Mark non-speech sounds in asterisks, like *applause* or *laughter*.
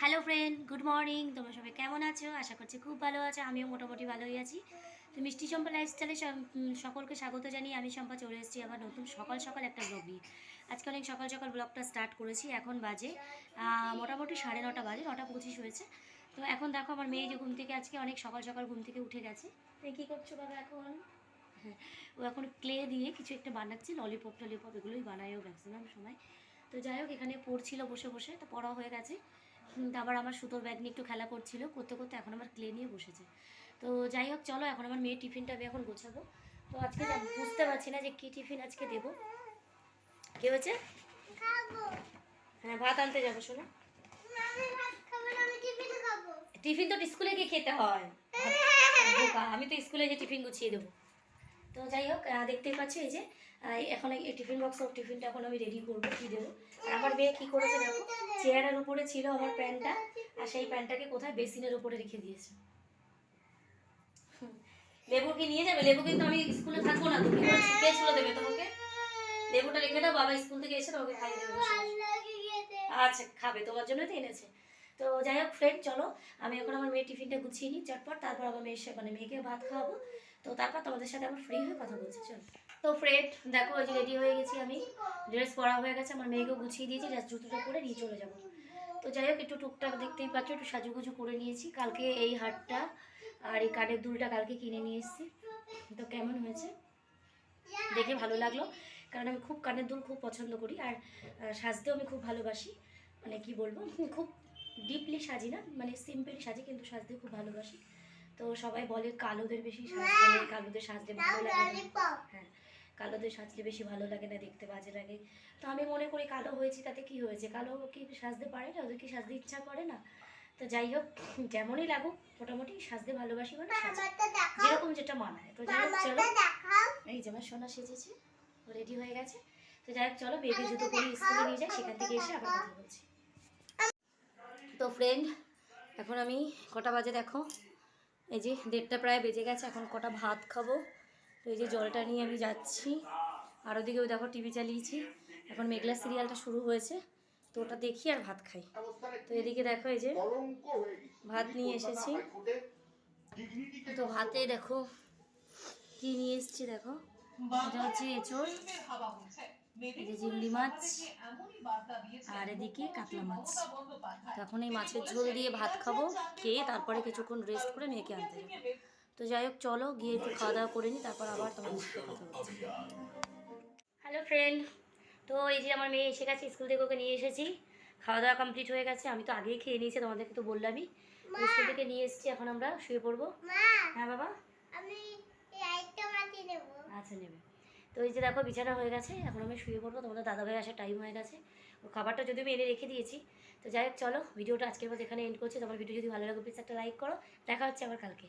Hello friend good morning তোমরা সবাই কেমন আছো? আশা করছি খুব ভালো আছো। আমিও মোটামুটি ভালোই আছি। তো মিষ্টি চম্পা লাইফস্টাইলে সকলকে স্বাগত জানিয়ে আমি চম্পা চলে এসেছি আমার নতুন সকাল সকাল একটা ব্লগ নিয়ে। আজকে অনেক সকাল সকাল ব্লগটা স্টার্ট করেছি। এখন বাজে মোটামুটি সাড়ে নটা বাজে, নটা পঁচিশ হয়েছে। তো এখন দেখো আমার মেয়ে যে ঘুম থেকে আজকে অনেক সকাল সকাল ঘুম থেকে উঠে গেছে। তুমি কী করছ বাবা এখন? *laughs* ও এখন ক্লে দিয়ে কিছু একটা বানাচ্ছে ললিপপ টলিপপ এগুলোই বানায় ও ম্যাক্সিমাম সময়। তো যাই হোক, এখানে পড়ছিল বসে বসে, তো পড়া হয়ে গেছে। তারপর আমার সুতোর ব্যাগ নিয়ে একটু খেলা করছিল করতে করতে এখন আমার ক্লে নিয়ে বসেছে। তো যাই হোক চলো এখন আমার মেয়ের টিফিনটা আমি এখন গোছাবো। তো আজকে বুঝতে পারছি না যে কী টিফিন আজকে দেবো। কে হয়েছে? হ্যাঁ ভাত আনতে যাব শোনো। টিফিন তো স্কুলে গিয়ে খেতে হয়। *laughs* আমি তো স্কুলে গিয়ে টিফিন গুছিয়ে দেবো। তো যাই হোক দেখতেই পাচ্ছি এই যে এখন এই টিফিন বক্স টিফিনটা এখন আমি রেডি করব, কী দেবো? আর আমার মেয়ে কী করেছে দেখো? চেয়ারের উপরে ছিল আমার প্যান্টটা, আর সেই প্যান্টটাকে কোথায়? বেসিনের উপরে রেখে দিয়েছে। হুম। লেবু কি নিয়ে যাবে? লেবু কিন্তু আমি স্কুলে থাকব না তুমি কে ছিল দেবে তোমাকে? লেবুটা রেখে দাও, বাবা স্কুল থেকে এসে তোমাকে খাইয়ে দেবে। আচ্ছা খাবে, তোমার জন্যই তো এনেছে। তো যাই হোক ফ্রেন্ড চলো। আমি এখন আমার মেয়ের টিফিনটা গুছিয়ে নিই, চটপট। তারপর আমার মেয়ের সাথে মানে মেয়েকে ভাত খাওয়াবো। তো তারপর তোমাদের সাথে আবার ফ্রি হয়ে কথা বলছি, চলো। তো ফ্রেন্ড দেখো ওই রেডি হয়ে গেছি আমি। ড্রেস পরা হয়ে গেছে, আমার মেয়েকেও গুছিয়ে দিয়েছি জাস্ট জুতোটা করে নিয়ে চলে যাব। তো যাই হোক, একটু টুকটাক দেখতেই পাচ্ছ, একটু সাজুগুজু করে নিয়েছি। কালকে এই হারটা আর এই কানের দুলটা কালকে কিনে নিয়ে এসেছি। তো কেমন হয়েছে? দেখে ভালো লাগল। কারণ আমি খুব কানের দুল খুব পছন্দ করি, আর সাজতেও আমি খুব ভালোবাসি। মানে কি বলব? খুব ডিপলি সাজি না মানে সিম্পলি সাজি কিন্তু সাজতে খুব ভালোবাসি। তো সবাই বলে কালোদের বেশি সাজতে নেই কালোদের সাজতে ভালো লাগে হ্যাঁ কালোদের সাজলে বেশি ভালো লাগে না দেখতে বাজে লাগে। তো আমি মনে করি কালো হয়েছি তাতে কি হয়েছে? কালো কি সাজতে পারে না? ওদের কি সাজতে ইচ্ছা করে না? তো যাই হোক যেমনই লাগুক মোটামুটি সাজতে ভালোবাসি মানে। যেরকম যেটা মানায়। তো যাই হোক চলো। এই যে আমার সোনা সেজেছে রেডি হয়ে গেছে। তো যাই হোক চলো বেবি জুতো পরে স্কুলে নিয়ে যাই সেখান থেকে এসে আবার কথা বলছি। তো ফ্রেন্ড এখন আমি কটা বাজে দেখো? এই যে দেড়টা প্রায় বেজে গেছে, এখন কটা ভাত খাব? তো এই যে জলটা নিয়ে আমি যাচ্ছি। আর ওদিকেও দেখো টিভি চালিয়েছি। এখন মেঘলা সিরিয়ালটা শুরু হয়েছে, তো ওটা দেখি আর ভাত খাই। তো এদিকে দেখো এই যে ভাত নিয়ে এসেছি। তো ভাতে দেখো কি নিয়ে এসেছি দেখো? এটা হচ্ছে এঁচড়, এই যে চিংড়ি মাছ আর এদিকে কাতলা মাছ। তো এখন এই মাছের ঝোল দিয়ে ভাত খাব খেয়ে তারপরে কিছুক্ষণ রেস্ট করে মেয়েকে আনতে যাব। তো যাই হোক চলো গিয়ে একটু খাওয়া দাওয়া করে নিই তারপর আবার তোমার সাথে কথা বলছি। হ্যালো ফ্রেন্ড তো এই যে আমার মেয়ে এসে গেছে স্কুল থেকে ওকে নিয়ে এসেছি। খাওয়া দাওয়া কমপ্লিট হয়ে গেছে আমি তো আগেই খেয়ে নিয়েছি তোমাদেরকে তো বললামই। স্কুল থেকে নিয়ে এসেছি এখন আমরা শুয়ে পড়ব। হ্যাঁ বাবা? আচ্ছা নেবে। তো এই যে দেখো বিছানা হয়ে গেছে, এখন আমি শুয়ে পড়ব, তোমাদের দাদা ভাই আসার টাইম হয়ে গেছে। ও খাবারটা যদি আমি এনে রেখে দিয়েছি। তো যাই হোক, চলো, ভিডিওটা আজকের মতো এখানে এন্ড করছি। তোমার ভিডিও যদি ভালো লাগে প্লিজ একটা লাইক করো। দেখা হচ্ছে আবার কালকে।